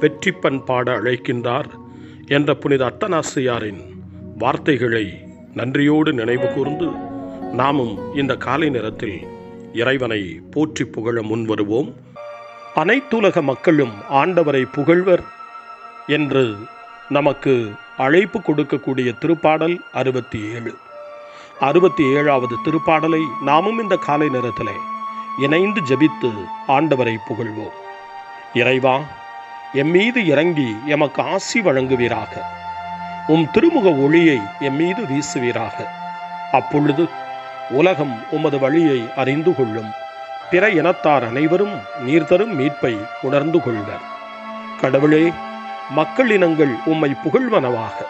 வெற்றி பாட அழைக்கின்றார் என்ற புனித அத்தனாசியாரின் வார்த்தைகளை நன்றியோடு நினைவு கூர்ந்து நாமும் இந்த காலை நேரத்தில் இறைவனை போற்றி புகழ முன்வருவோம். அனைத்துலக மக்களும் ஆண்டவரை புகழ்வர் என்று நமக்கு அழைப்பு கொடுக்கக்கூடிய திருப்பாடல் அறுபத்தி ஏழு அறுபத்தி ஏழாவது திருப்பாடலை நாமும் இந்த காலை நேரத்தில் இணைந்து ஜபித்து ஆண்டவரை புகழ்வோம். இறைவா எம் மீது இறங்கி எமக்கு ஆசி வழங்குவீராக. உம் திருமுக ஒளியை எம் மீது வீசுவீராக. அப்பொழுது உலகம் உமது வழியை அறிந்து கொள்ளும். பிற இனத்தார் அனைவரும் நீர் தரும் மீட்பை உணர்ந்து கொள்வர். கடவுளே மக்கள் இனங்கள் உம்மை புகழ்வனவாக.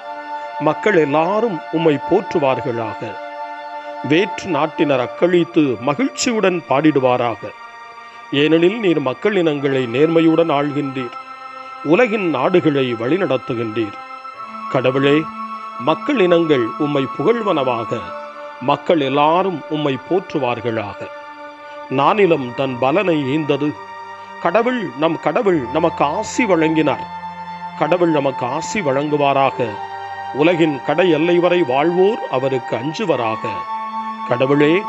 மக்கள் எல்லாரும் உம்மை போற்றுவார்களாக. வேற்று நாட்டினர் அக்களித்து மகிழ்ச்சியுடன் பாடிடுவாராக. ஏனெனில் நீர் மக்கள் இனங்களை நேர்மையுடன் ஆள்கின்றீர். உலகின் நாடுகளை வழிநடத்துகின்றீர். கடவுளே மக்கள் இனங்கள் உம்மை புகழ்வனவாக மக்கள் எல்லாரும் உம்மை போற்றுவார்களாக. நானிலம் தன் பலனை ஈந்தது. கடவுள் நம் கடவுள் நமக்கு ஆசி வழங்கினார். கடவுள் நமக்கு ஆசி வழங்குவாராக. உலகின் கடை எல்லை வரை வாழ்வோர் அவருக்கு அஞ்சுவராக. கடவுளே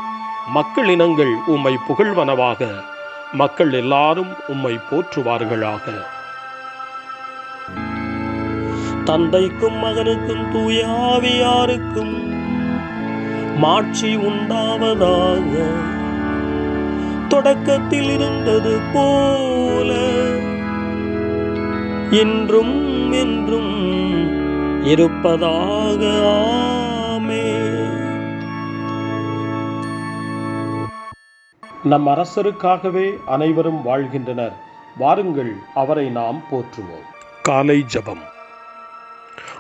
மக்கள் இனங்கள் உம்மை புகழ்வனவாக மக்கள் எல்லாரும் உம்மை போற்றுவார்களாக. தந்தைக்கும் மகனுக்கும் தூய ஆவியாருக்கும் மாட்சி உண்டாவதாக. தொடக்கத்தில் இருந்தது போல இன்றும் என்றும் இருப்பதாக. ஆமே நம் அரசருக்காகவே அனைவரும் வாழ்கின்றனர். வாருங்கள் அவரை நாம் போற்றுவோம். காலை ஜபம்.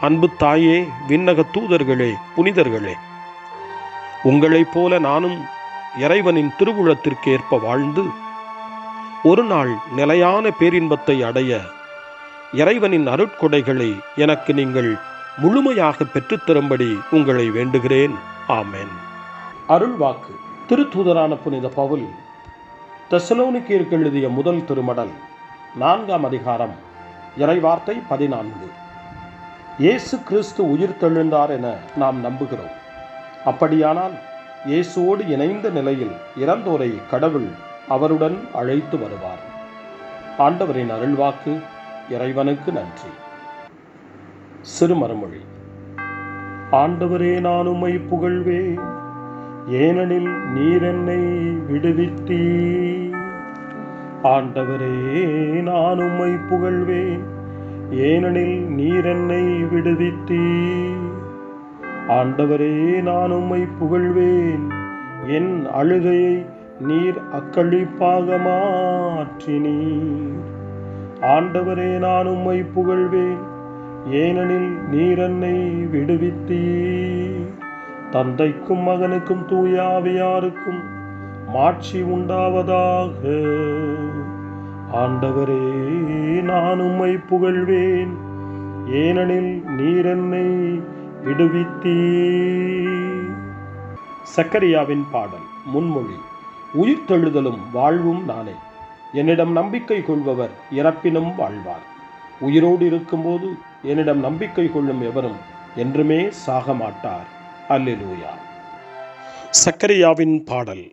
அன்பு தாயே விண்ணக தூதர்களே புனிதர்களே. உங்களைப் போல நானும் இறைவனின் திருவுளத்திற்கு ஏற்ப வாழ்ந்து ஒரு நாள் நிலையான பேரின்பத்தை அடைய இறைவனின் அருட்கொடைகளை எனக்கு நீங்கள் முழுமையாக பெற்றுத்தரும்படி உங்களை வேண்டுகிறேன். ஆமேன். அருள்வாக்கு திருத்தூதரான புனித பவுல் தெசலோனிக்கேற்கு எழுதிய முதல் திருமடல் நான்காம் அதிகாரம் இறைவார்த்தை பதினான்கு. இயேசு கிறிஸ்து உயிர் தெழுந்தார் என நாம் நம்புகிறோம். அப்படியானால் இயேசுவோடு இணைந்த நிலையில் இறந்தோரை கடவுள் அவருடன் அழைத்து வருவார். ஆண்டவரின் அருள்வாக்கு இறைவனுக்கு நன்றி. சிறுமரமொழி ஆண்டவரே நான் உம்மை புகழ்வேன். ஏனெனில் நீர் என்னை விடுவித்தீ ஆண்டவரே நான் உம்மை புகழ்வேன். ஏனெனில் நீர் என்னை விடுவித்தீ ஆண்டவரே நான் உம்மை புகழ்வேன். என் அழுகையை நீர் அக்களிப்பாக மாற்றினீர். ஆண்டவரே நான் உம்மை புகழ்வேன். ஏனெனில் நீர் என்னை விடுவித்தீர். தந்தைக்கும் மகனுக்கும் தூயாவியாருக்கும் மாட்சி உண்டாவதாக. ஆண்டவரே நான் உம்மை புகழ்வேன். ஏனெனில் நீர் என்னை விடுவித்தீர். சக்கரியாவின் பாடல் முன்மொழி. உயிர் தெழுதலும் வாழ்வும் நானே. என்னிடம் நம்பிக்கை கொள்பவர் இறப்பினும் வாழ்வார். உயிரோடு இருக்கும்போது என்னிடம் நம்பிக்கை கொள்ளும் எவரும் என்றுமே சாக மாட்டார் அல்லேலூயா. சக்கரியாவின் பாடல்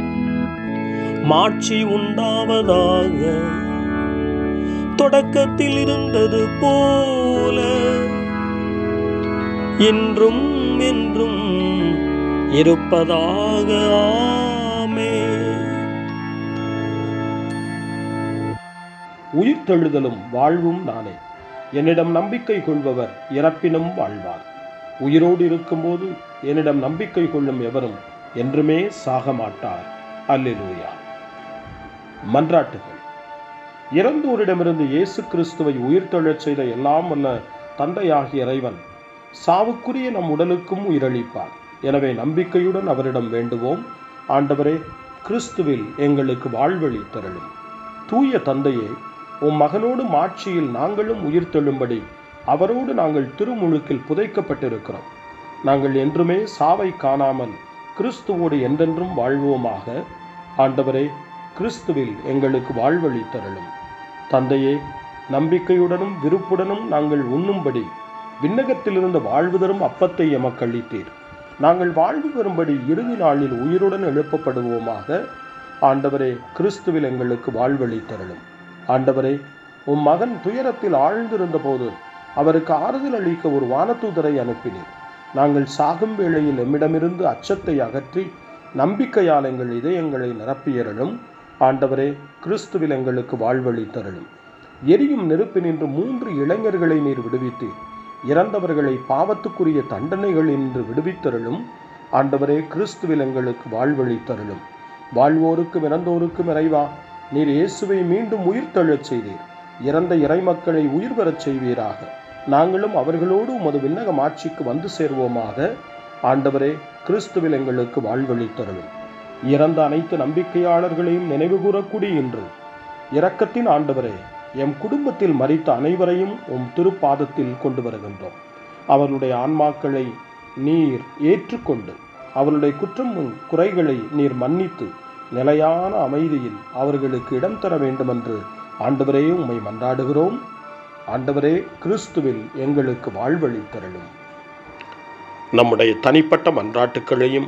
மாட்சி உண்டாவதாக. தொடக்கத்தில் இருந்தது போல. என்றும் என்றும் இருப்பதாக. ஆமே. உயிர்த்தெழுதலும் வாழ்வும் நானே. என்னிடம் நம்பிக்கை கொள்பவர் இறப்பினும் வாழ்வார். உயிரோடு இருக்கும்போது என்னிடம் நம்பிக்கை கொள்ளும் எவரும் என்றுமே சாக மாட்டார் அல்லேலூயா. மன்றாட்டுகள். இறந்தோரிடமிருந்து இயேசு கிறிஸ்துவை உயிர்த்தெழச் செய்த எல்லாம் வல்ல தந்தையாகிய இறைவன் சாவுக்குரிய நம் உடலுக்கும் உயிரளிப்பார். எனவே நம்பிக்கையுடன் அவரிடம் வேண்டுவோம். ஆண்டவரே கிறிஸ்துவில் எங்களுக்கு வாழ்வழி தரலும் தூய தந்தையே உம் மகனோடு மாட்சியில் நாங்களும் உயிர்த்தெழும்படி அவரோடு நாங்கள் திருமுழுக்கில் புதைக்கப்பட்டிருக்கிறோம். நாங்கள் என்றுமே சாவை காணாமல் கிறிஸ்துவோடு என்றென்றும் வாழ்வோமாக. ஆண்டவரே கிறிஸ்துவில் எங்களுக்கு வாழ்வழி தரலும் தந்தையே நம்பிக்கையுடனும் விருப்புடனும் நாங்கள் உண்ணும்படி விண்ணகத்திலிருந்து வாழ்வு தரும் அப்பத்தை எமக்கு அளித்தீர். நாங்கள் வாழ்வு பெறும்படி இறுதி நாளில் உயிருடன் எழுப்பப்படுவோமாக. ஆண்டவரே கிறிஸ்துவில் எங்களுக்கு வாழ்வழி தரலும் ஆண்டவரே உம் மகன் துயரத்தில் ஆழ்ந்திருந்த போது அவருக்கு ஆறுதல் அளிக்க ஒரு வானத்தூதரை அனுப்பினீர். நாங்கள் சாகும் வேளையில் எம்மிடமிருந்து அச்சத்தை அகற்றி நம்பிக்கையால் எங்கள் இதயங்களை நிரப்பியறலும் ஆண்டவரே கிறிஸ்துவில் எங்களுக்கு வாழ்வழி தருளும். எரியும் நெருப்பினின்று மூன்று இளைஞர்களை நீர் விடுவித்தீர். இறந்தவர்களை பாவத்துக்குரிய தண்டனைகள் என்று விடுவித்தருளும். ஆண்டவரே கிறிஸ்துவில் எங்களுக்கு வாழ்வழி தருளும். வாழ்வோருக்கும் இறந்தோருக்கும் இறைவா நீர் இயேசுவை மீண்டும் உயிர் தழச் செய்தீர். இறந்த இறைமக்களை உயிர் பெறச் செய்வீராக. நாங்களும் அவர்களோடு உமது விண்ணகம் ஆட்சிக்கு வந்து சேர்வோமாக. ஆண்டவரே கிறிஸ்துவில் எங்களுக்கு வாழ்வழி தருளும். இறந்த அனைத்து நம்பிக்கையாளர்களையும் நினைவு கூறக்கூடிய இன்று. இரக்கத்தின் ஆண்டவரே எம் குடும்பத்தில் மறித்த அனைவரையும் உம் திருப்பாதத்தில் கொண்டு வருகின்றோம். அவர்களுடைய ஆன்மாக்களை நீர் ஏற்றுக்கொண்டு அவருடைய குற்றம் குறைகளை நீர் மன்னித்து நிலையான அமைதியில் அவர்களுக்கு இடம் தர வேண்டுமென்று ஆண்டவரே உம்மை மன்றாடுகிறோம். ஆண்டவரே கிறிஸ்துவில் எங்களுக்கு வாழ்வழி தரணும் நம்முடைய தனிப்பட்ட மன்றாட்டுக்களையும்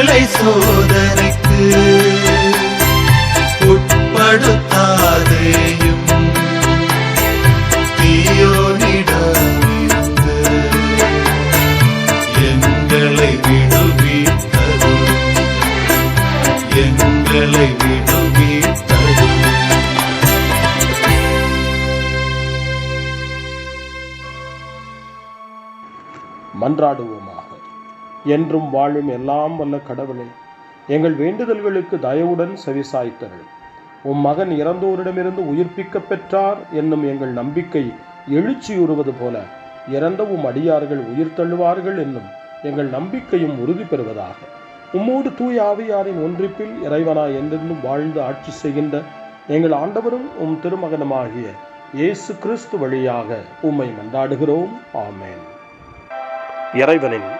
எங்களை சோதனைக்கு உட்படுத்தாதேயும். தீயோனிடமிருந்து எங்களை விடுவித்தரும் எங்களை விடுவித்தரும் மன்றாடுவோமா? என்றும் வாழும் எல்லாம் வல்ல கடவுளே. எங்கள் வேண்டுதல்களுக்கு தயவுடன் செவிசாய்த்தர்கள் உம் மகன் இறந்தோரிடமிருந்து உயிர்ப்பிக்க பெற்றார் என்னும் எங்கள் நம்பிக்கை எழுச்சியுறுவது போல இறந்த உம் அடியார்கள் உயிர் தள்ளுவார்கள் என்னும் எங்கள் நம்பிக்கையும் உறுதி பெறுவதாக. உம்மோடு தூய் ஆவியாரின் ஒன்றிப்பில் இறைவனா என்றென்றும் வாழ்ந்து ஆட்சி செய்கின்ற எங்கள் ஆண்டவரும் உம் திருமகனுமாகிய இயேசு கிறிஸ்து வழியாக உம்மை மன்றாடுகிறோம். ஆமேன். இறைவனின்